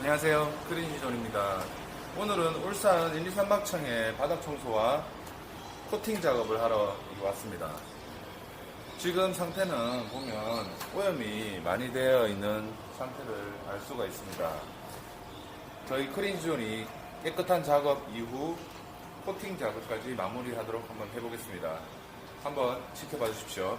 안녕하세요. 크린시존입니다. 오늘은 울산 1, 2, 3막청에 바닥 청소와 코팅 작업을 하러 왔습니다. 지금 상태는 보면 오염이 많이 되어 있는 상태를 알 수가 있습니다. 저희 크린시존이 깨끗한 작업 이후 코팅 작업까지 마무리하도록 한번 해보겠습니다. 한번 지켜봐 주십시오.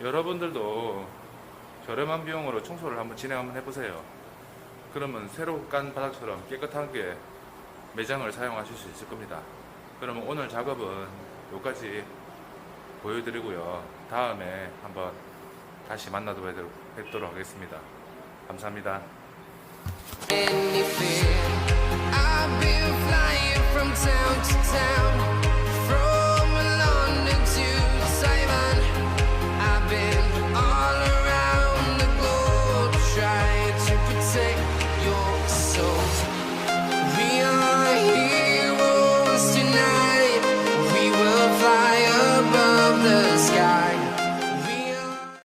여러분들도 저렴한 비용으로 청소를 한번 진행 한번 해보세요. 그러면 새로 깐 바닥처럼 깨끗하게 매장을 사용하실 수 있을 겁니다. 그러면 오늘 작업은 여기까지 보여드리고요. 다음에 한번 다시 만나도록 하겠습니다. 감사합니다.